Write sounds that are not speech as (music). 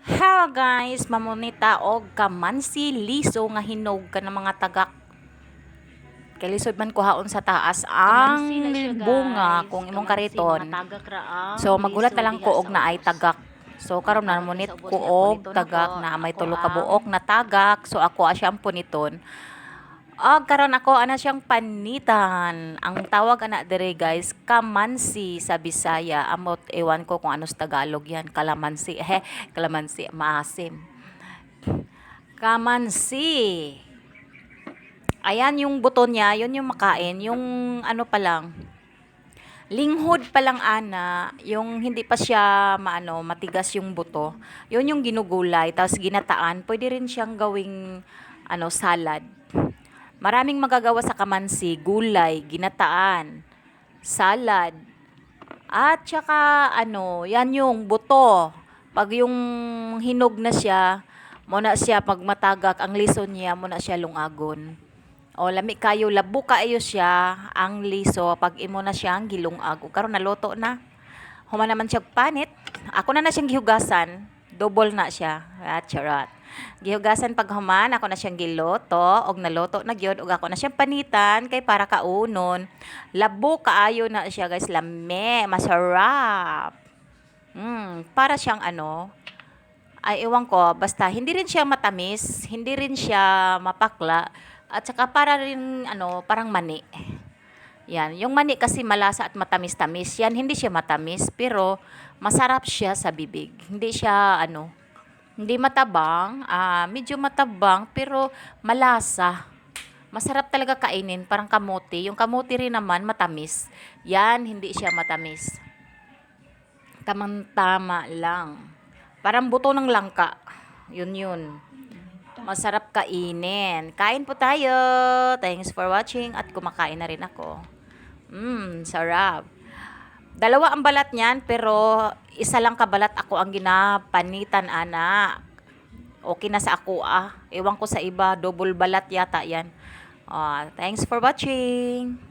Hello guys, mamunita og kamansi liso nga hinog ka ng mga tagak. Kay lisod man kuhaon sa taas ang bunga kung imong kariton. ang So magulat na lang ko og na ay tagak. So karon na munit ko og tagak na may tulo ka ang- buok na tagak. So ako asya ang puniton. Og karon ako ana siyang panitan. Ang tawag ana dire guys, kamansi sa Bisaya. Amot ewan ko kung ano sa Tagalog yan. Kalamansi. He, (laughs) kalamansi maasim. Kamansi. Ayan yung buto niya, yun yung makain. Yung ano pa lang, linghod pa lang ana, yung hindi pa siya maano, matigas yung buto. Yun yung ginugulay, tapos ginataan. Pwede rin siyang gawing ano, salad. Maraming magagawa sa kamansi, gulay, ginataan, salad. At saka ano, yan yung buto. Pag yung hinog na siya, muna siya pag matagak ang lison niya, muna siya lungagon. O lami kayo labo kaayo siya ang liso pag imo na siyang gilungag. O karon naluto na. Human naman siya panit. Ako na na siyang gihugasan. Double na siya. At charot. Gihugasan pag human, ako na siyang giloto, og naluto na gyud og ako na siyang panitan kay para kaunon. Labo kaayo na siya guys, lame, masarap. Mm, para siyang ano, ay ewan ko, basta hindi rin siya matamis, hindi rin siya mapakla, at saka para rin ano, parang mani. Yan, yung mani kasi malasa at matamis-tamis. Yan, hindi siya matamis, pero masarap siya sa bibig. Hindi siya ano, hindi matabang, ah, medyo matabang, pero malasa. Masarap talaga kainin, parang kamote. Yung kamote rin naman matamis. Yan, hindi siya matamis. Tamang-tama lang. Parang buto ng langka. Yun yun. Masarap kainin. Kain po tayo. Thanks for watching at kumakain na rin ako. Mmm, sarap. Dalawa ang balat niyan pero isa lang kabalat ako ang ginapanitan ana. Okay na sa ako ah. Ewan ko sa iba, double balat yata yan. Ah, thanks for watching.